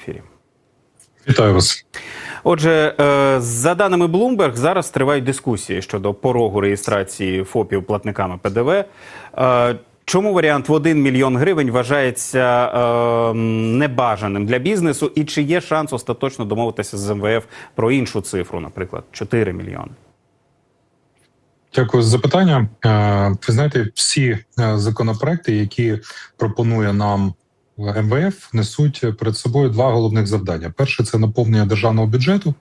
ефірі. Вітаю вас. Отже, е, за даними Bloomberg, зараз тривають дискусії щодо порогу реєстрації ФОПів платниками ПДВ. Е, Чому варіант в 1 мільйон гривень вважається е, небажаним для бізнесу? І чи є шанс остаточно домовитися з МВФ про іншу цифру, наприклад, 4 мільйони? Дякую за запитання. Е, Ви знаєте, всі законопроекти, які пропонує нам МВФ, несуть перед собою два головних завдання: перше це наповнення державного бюджету.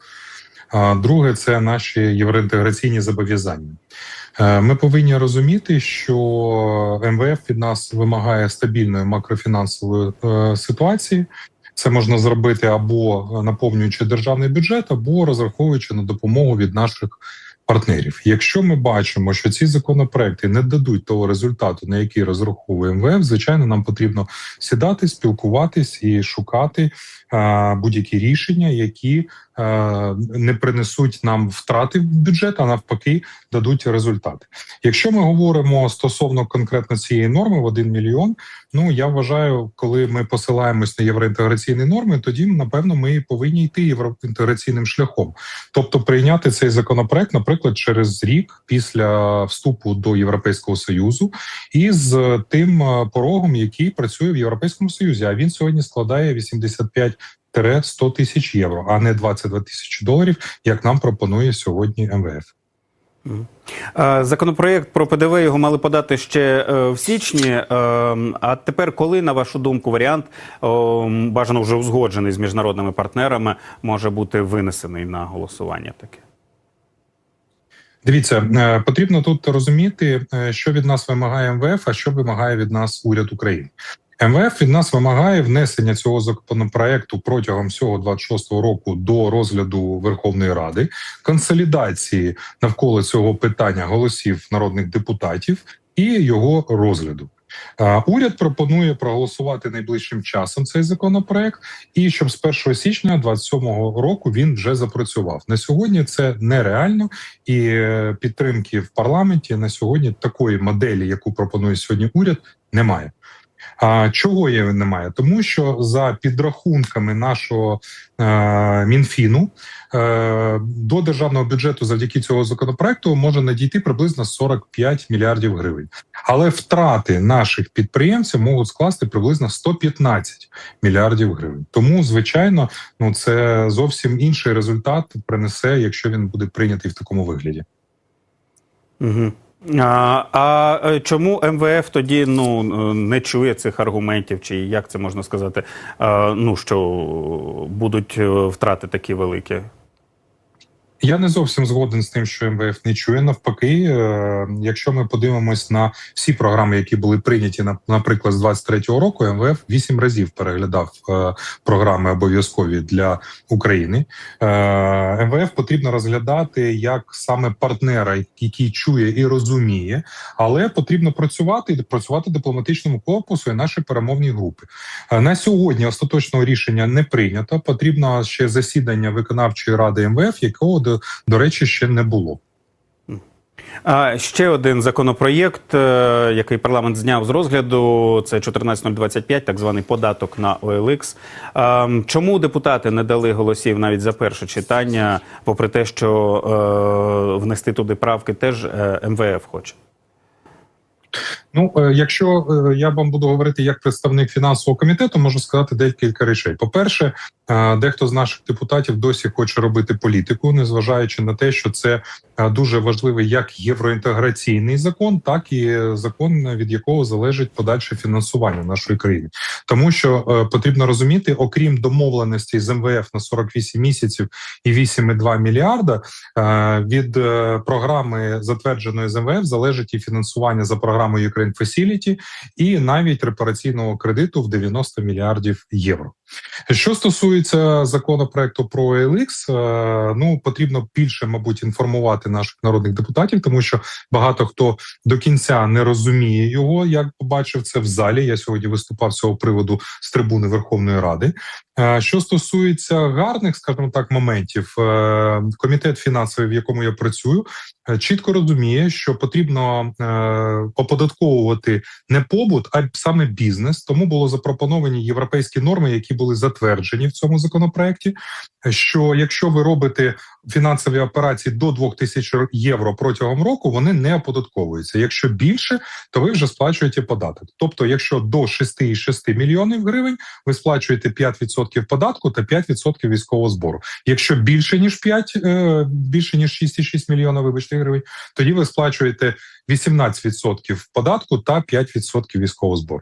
А друге це наші євроінтеграційні зобов'язання. Е, Ми повинні розуміти, що МВФ від нас вимагає стабільної макрофінансової е, ситуації. Це можна зробити або наповнюючи державний бюджет, або розраховуючи на допомогу від наших партнерів. Якщо ми бачимо, що ці законопроекти не дадуть того результату, на який розраховує МВФ, звичайно, нам потрібно сідати, спілкуватись і шукати будь-які рішення, які не принесуть нам втрати в бюджет, а навпаки, дадуть результати. Якщо ми говоримо стосовно конкретно цієї норми в 1 мільйон, ну я вважаю, коли ми посилаємось на євроінтеграційні норми, тоді напевно ми повинні йти євроінтеграційним шляхом, тобто прийняти цей законопроект, наприклад, через рік після вступу до Європейського союзу, із тим е, порогом, який працює в Європейському Союзі. А він сьогодні складає 85 100 тисяч євро, а не 22 тисячі доларів, як нам пропонує сьогодні МВФ. Законопроєкт про ПДВ його мали подати ще е, в січні. Е, А тепер, коли, на вашу думку, варіант бажано вже узгоджений з міжнародними партнерами, може бути винесений на голосування таке? Дивіться, е, потрібно тут розуміти, що від нас вимагає МВФ, а що вимагає від нас уряд України. МВФ від нас вимагає внесення цього законопроекту протягом всього 26-го року до розгляду Верховної Ради, консолідації навколо цього питання голосів народних депутатів і його розгляду. Уряд пропонує проголосувати найближчим часом цей законопроект, і щоб з 1 січня 27-го року він вже запрацював. На сьогодні це нереально, і е, підтримки в парламенті на сьогодні такої моделі, яку пропонує сьогодні уряд, немає. А чого її немає? Тому що за підрахунками нашого е, мінфіну е, до державного бюджету завдяки цього законопроекту може надійти приблизно 45 мільярдів гривень. Але втрати наших підприємців можуть скласти приблизно 115 мільярдів гривень. Тому, звичайно, ну це зовсім інший результат принесе, якщо він буде прийнятий в такому вигляді. Угу. А, а е, чому МВФ тоді ну не чує цих аргументів, чи як це можна сказати? А, Ну що будуть е, втрати такі великі? Я не зовсім згоден з тим, що МВФ не чує. Навпаки, е, якщо ми подивимось на всі програми, які були прийняті на наприклад з 23-го року, МВФ вісім разів переглядав е, програми обов'язкові для України. Е, МВФ потрібно розглядати як саме партнера, який чує і розуміє, але потрібно працювати і працювати дипломатичному корпусу і нашій перемовній групи. На сьогодні остаточного рішення не прийнято. Потрібно ще засідання виконавчої ради МВФ, якого до, до речі ще не було. А ще один законопроєкт, е, який парламент зняв з розгляду, це 14025, так званий податок на OLX. Ем, Чому депутати не дали голосів навіть за перше читання, попри те, що е, внести туди правки теж е, МВФ хоче? Ну, е, якщо е, я вам буду говорити як представник фінансового комітету, можу сказати декілька речей. По-перше, е, дехто з наших депутатів досі хоче робити політику, незважаючи на те, що це дуже важливий як євроінтеграційний закон, так і закон, від якого залежить подальше фінансування нашої країни. Тому що потрібно розуміти, окрім домовленостей з МВФ на 48 місяців і 8,2 мільярда, від програми затвердженої з МВФ залежить і фінансування за програмою Ukraine Facility, і навіть репараційного кредиту в 90 мільярдів євро. Що стосується законопроекту про OLX, е, ну потрібно більше, мабуть, інформувати наших народних депутатів, тому що багато хто до кінця не розуміє його. Як побачив це в залі. Я сьогодні виступав з цього приводу з трибуни Верховної Ради. Е, Що стосується гарних, скажімо так, моментів, е, комітет фінансовий, в якому я працюю, чітко розуміє, що потрібно оподатковувати не побут, а саме бізнес. Тому було запропоновані європейські норми, які були затверджені в цьому законопроекті. Що якщо ви робите фінансові операції до 2000 євро протягом року, вони не оподатковуються. Якщо більше, то ви вже сплачуєте податок. Тобто, якщо до 6,6 мільйонів гривень, ви сплачуєте 5% податку та 5% військового збору. Якщо більше ніж 5, е, більше ніж 6,6 мільйона, вибачте гривень, тоді ви сплачуєте 18% податку та 5% військового збору.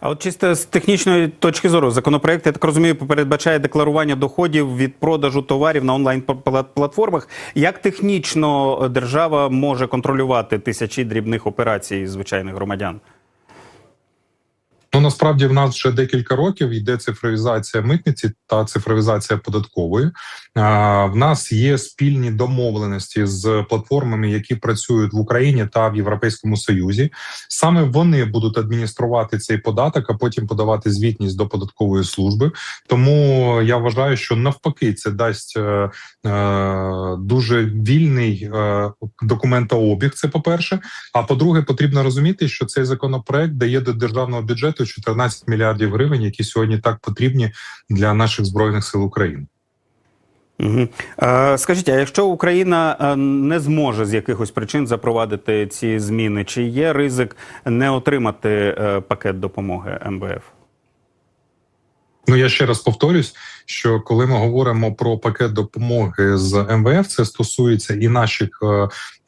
А от чисто з технічної точки зору, законопроект, я так розумію, передбачає декларування доходів від продажу товарів на онлайн платформах. Як технічно держава може контролювати тисячі дрібних операцій звичайних громадян? Ну насправді в нас вже декілька років йде цифровізація митниці та цифровізація податкової. А, в нас є спільні домовленості з платформами, які працюють в Україні та в Європейському Союзі. Саме вони будуть адмініструвати цей податок, а потім подавати звітність до податкової служби. Тому я вважаю, що навпаки це дасть е, е, дуже вільний е, документообіг. Це по перше. А по-друге, потрібно розуміти, що цей законопроект дає до державного бюджету 14 мільярдів гривень, які сьогодні так потрібні для наших збройних сил України. Угу. Скажіть, а якщо Україна е, не зможе з якихось причин запровадити ці зміни, чи є ризик не отримати е, пакет допомоги МВФ? Ну я ще раз повторюсь, що коли ми говоримо про пакет допомоги з МВФ, це стосується і наших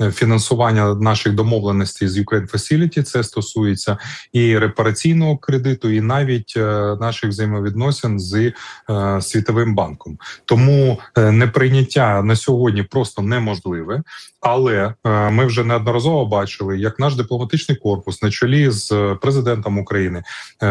е, фінансування наших домовленостей з Ukraine Facility, це стосується і репараційного кредиту, і навіть е, наших взаємовідносин з е, світовим банком. Тому неприйняття на сьогодні просто неможливе. Але ми вже неодноразово бачили, як наш дипломатичний корпус на чолі з президентом України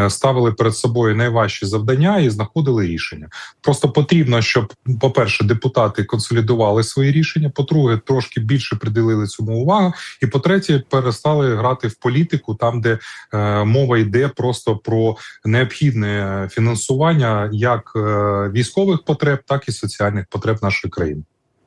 ставили перед собою найважчі завдання і знаходили рішення. Просто потрібно, щоб, по-перше, депутати консолідували свої рішення. По-друге, трошки більше приділили цьому увагу. І по-третє, перестали грати в політику, там де е, мова йде просто про необхідне фінансування як е, військових потреб, так і соціальних потреб нашої країни.